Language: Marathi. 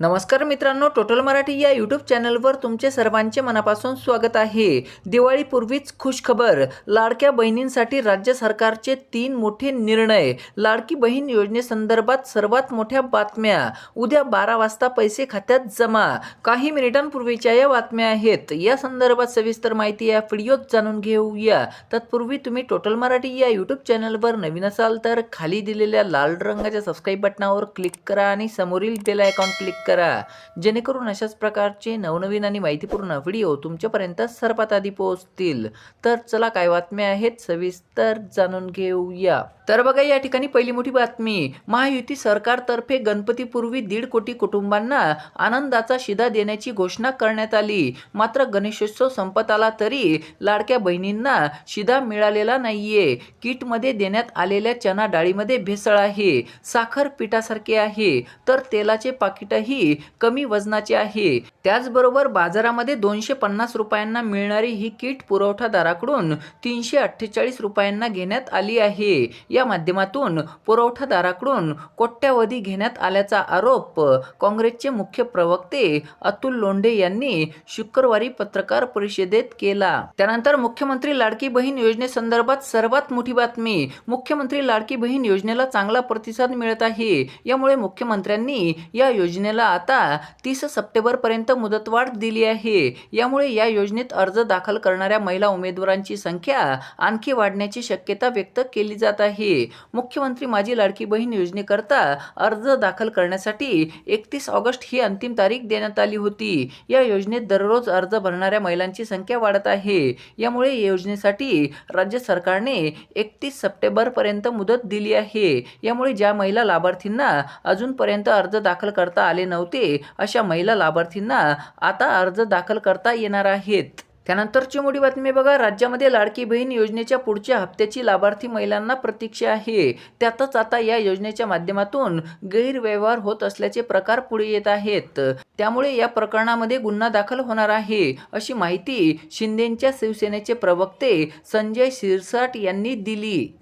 नमस्कार मित्रांनो टोटल मराठी या यूट्यूब चॅनलवर तुमचे सर्वांचे मनापासून स्वागत आहे. दिवाळीपूर्वीच खुशखबर लाडक्या बहिणींसाठी राज्य सरकारचे तीन मोठे निर्णय. लाडकी बहीण योजनेसंदर्भात सर्वात मोठ्या बातम्या. उद्या बारा वाजता पैसे खात्यात जमा. काही मिनिटांपूर्वीच्या या बातम्या आहेत. या संदर्भात सविस्तर माहिती या व्हिडिओत जाणून घेऊया. तत्पूर्वी तुम्ही टोटल मराठी या यूट्यूब चॅनलवर नवीन असाल तर खाली दिलेल्या लाल रंगाच्या सबस्क्राईब बटनावर क्लिक करा आणि समोरील बेल आयकॉन क्लिक करा. करा. जेणेकरून अशाच प्रकारचे नवनवीन आणि माहितीपूर्ण व्हिडिओ तुमच्यापर्यंत सर्वात आधी पोहोचतील. तर चला काय बातम्या आहेत सविस्तर जाणून घेऊया. तर बघा या ठिकाणी पहिली मोठी बातमी. महायुती सरकारतर्फे गणपतीपूर्वी दीड कोटी कुटुंबांना आनंदाचा शिधा देण्याची घोषणा करण्यात आली. मात्र गणेशोत्सव संपत आला तरी लाडक्या बहिणींना शिधा मिळालेला नाहीये. किटमध्ये देण्यात आलेल्या चना डाळीमध्ये भेसळ आहे. साखर पिठासारखे आहे. तर तेलाचे पाकिटही कमी वजनाचे आहे. त्याचबरोबर बाजारामध्ये दोनशे पन्नास रुपयांना मिळणारी ही किट पुरवठादाराकडून तीनशे अठ्ठेचाळीस रुपयांना घेण्यात आली आहे. या माध्यमातून पुरवठादाराकडून कोट्यावधी घेण्यात आल्याचा आरोप काँग्रेसचे मुख्य प्रवक्ते अतुल लोंढे यांनी शुक्रवारी पत्रकार परिषदेत केला. त्यानंतर मुख्यमंत्री लाडकी बहीण योजनेसंदर्भात सर्वात मोठी बातमी मुख्यमंत्री लाडकी बहीण योजनेला चांगला प्रतिसाद मिळत आहे. यामुळे मुख्यमंत्र्यांनी या योजनेला आता तीस सप्टेंबरपर्यंत मुदतवाढ दिली आहे. यामुळे या योजनेत अर्ज दाखल करणाऱ्या महिला उमेदवारांची संख्या आणखी वाढण्याची शक्यता व्यक्त केली जात आहे. मुख्यमंत्री माझी लाडकी बहीण योजनेकरता अर्ज दाखल करण्यासाठी एकतीस ऑगस्ट ही अंतिम तारीख देण्यात आली होती. या योजनेत दररोज अर्ज भरणाऱ्या महिलांची संख्या वाढत आहे. यामुळे या योजनेसाठी राज्य सरकारने एकतीस सप्टेंबरपर्यंत मुदत दिली आहे. यामुळे ज्या महिला लाभार्थींना अजूनपर्यंत अर्ज दाखल करता आले नव्हते अशा महिला लाभार्थींना आता अर्ज दाखल करता येणार आहेत. त्यानंतरची मोठी बातमी बघा राज्यामध्ये लाडकी बहीण योजनेच्या पुढच्या हप्त्याची लाभार्थी महिलांना प्रतीक्षा आहे. त्यातच आता या योजनेच्या माध्यमातून गैरव्यवहार होत असल्याचे प्रकार पुढे येत आहेत. त्यामुळे या प्रकरणामध्ये गुन्हा दाखल होणार आहे अशी माहिती शिंदेच्या शिवसेनेचे प्रवक्ते संजय शिरसाट यांनी दिली.